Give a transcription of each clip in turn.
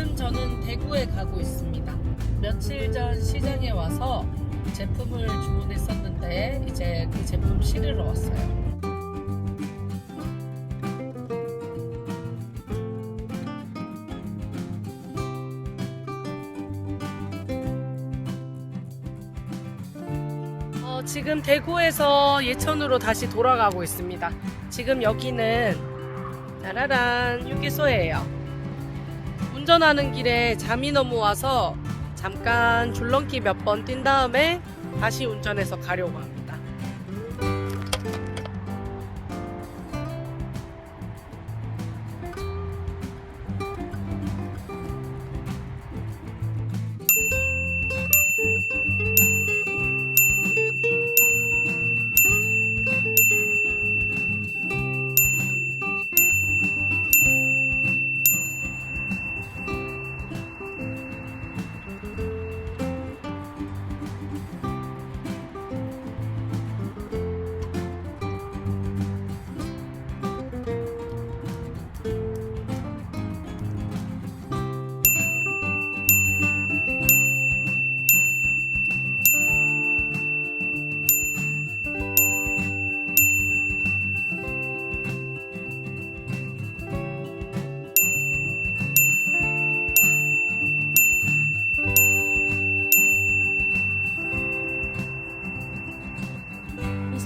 지금 저는 대구에 가고 있습니다. 며칠 전 시장에 와서 제품을 주문했었는데 이제 그 제품 실으러 왔어요. 어, 지금 대구에서 예천으로 다시 돌아가고 있습니다. 지금 여기는 짜라란 휴게소예요. 운전하는 길에 잠이 너무 와서 잠깐 줄넘기 몇 번 뛴 다음에 다시 운전해서 가려고 합니다.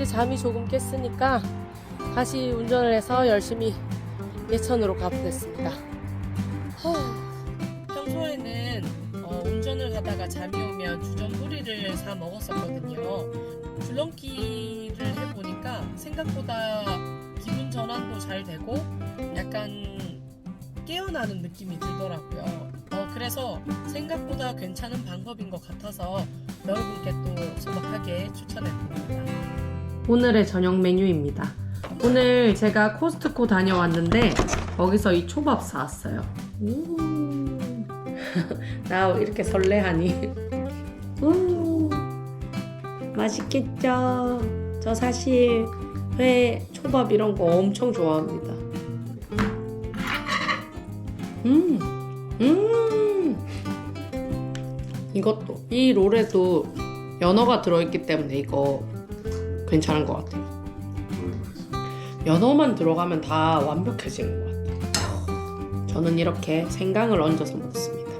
이제 잠이 조금 깼으니까 다시 운전을 해서 열심히 예천으로 가보겠습니다. 하, 평소에는 어, 운전을 하다가 잠이 오면 주전 뿌리를 사 먹었었거든요. 줄넘기를 해보니까 생각보다 기분 전환도 잘 되고 약간 깨어나는 느낌이 들더라고요. 어, 그래서 생각보다 괜찮은 방법인 것 같아서 여러분께 또 소박하게 추천해 드립니다. 오늘의 저녁 메뉴입니다. 오늘 제가 코스트코 다녀왔는데 거기서 이 초밥 사왔어요. 오. 나 이렇게 설레하니. 오. 맛있겠죠? 저 사실 회, 초밥 이런 거 엄청 좋아합니다. 음, 음. 이것도 이 롤에도 연어가 들어있기 때문에 이거 괜찮은 것 같아요. 연어만 들어가면 다 완벽해지는 것 같아요. 저는 이렇게 생강을 얹어서 먹습니다.